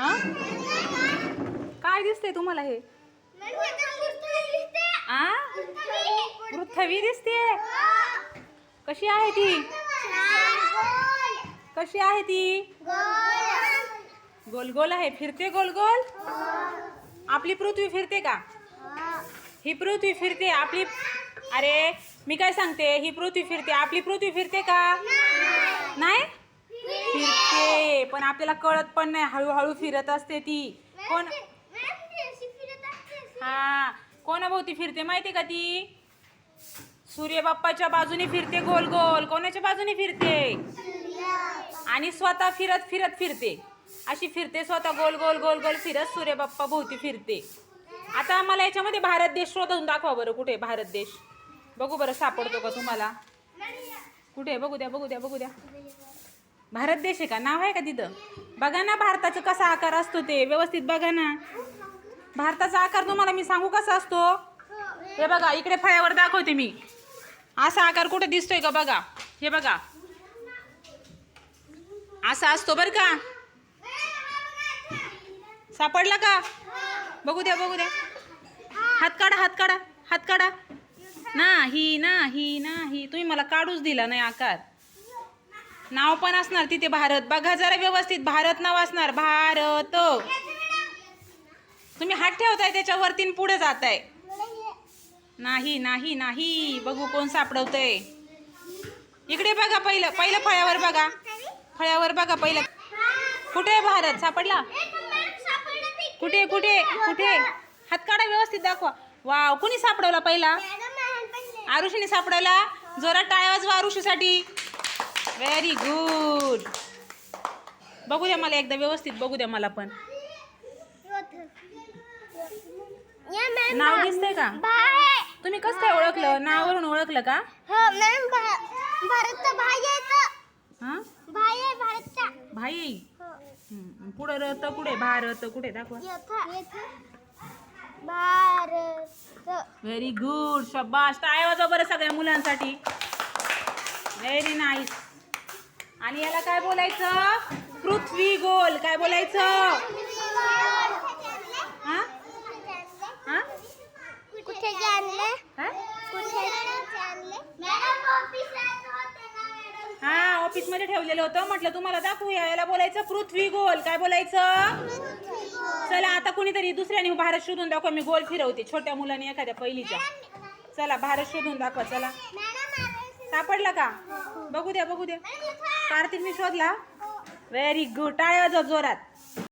हा? काय दिसतंय तुम्हाला हे? आ? पृथ्वी दिसते कशी आहे ती? कशी आहे ती? गोल गोल आहे. फिरते गोल गोल आपली पृथ्वी फिरते का? ही पृथ्वी फिरते आपली अरे मी काय सांगते? ही पृथ्वी फिरते. आपली पृथ्वी फिरते का? नाही? फिरते. पण आपल्याला कळत पण नाही. हळूहळू फिरत असते ती. कोण हा. कोणाभोवती फिरते माहिती का ती? सूर्य बाप्पाच्या बाजूने फिरते गोल गोल. कोणाच्या बाजूने फिरते? आणि स्वतः फिरत फिरत फिरते. अशी फिरते स्वतः गोल गोल गोल गोल फिरत सूर्य बाप्पा भोवती फिरते. आता मला याच्यामध्ये भारत देश शोधून दाखवा बरं कुठे आहे भारत देश. बघू बरं सापडतो का तुम्हाला? कुठे आहे? बघू द्या बघू द्या बघू द्या. भारत देश आहे का? नाव आहे का तिथं? बघा ना भारताचा कसा आकार असतो ते. व्यवस्थित बघा ना. भारताचा आकार तुम्हाला मी सांगू कसा असतो? हे बघा इकडे फळ्यावर दाखवते मी. असा आकार कुठे दिसतोय का बघा? हे बघा. असा असतो बरं का? सापडला का? बघू द्या बघू द्या. हात काढा हात काढा हात काढा. नाही नाही नाही तुम्ही मला काढूच दिला नाही आकार. नाव पण असणार तिथे भारत. बघा जरा व्यवस्थित भारत नाव असणार. भारत. तुम्ही हात ठेवताय त्याच्यावरती पुढे जाताय. नाही नाही नाही. बघू कोण सापडवतंय. इकडे बघा पहिलं पहिलं फळ्यावर बघा. फळ्यावर बघा पहिलं. कुठे आहे भारत? सापडला? कुठे कुठे कुठे? हात काढा व्यवस्थित दाखवा. वाव कुणी सापडवला पहिला? आरुषीने सापडवला. जरा टाळ्या वाजवा आरुषीसाठी. व्हेरी गुड बघू द्या मला एकदा व्यवस्थित बघू द्या मला पण. नाव दिसतंय का? तुम्ही कसं काय ओळखलं? नावावरून ओळखलं का? भाई हा? भाई हम्म, पुढं रत कुठे? भारत कुठे? दाखवा. व्हेरी गुड शब्बाश टाळ्या वाजवा बरं सगळ्या मुलांसाठी. व्हेरी नाईस आणि याला काय बोलायचं? पृथ्वी गोल. काय बोलायचं? हा? हा? कुठे हा? ऑफिसमध्ये ठेवलेलं होतं. म्हटलं तुम्हाला दाखवूया. याला बोलायचं पृथ्वी गोल. काय बोलायचं? चला आता कुणीतरी दुसऱ्याने भारत शोधून दाखवा. मी गोल फिरवते. छोट्या मुलाने एखाद्या पहिलीच्या. चला भारत शोधून दाखवा. चला. सापडला का? बघू द्या बघू द्या कार्तिक मी शोधला. व्हेरी गुड टाळ्या जोरात.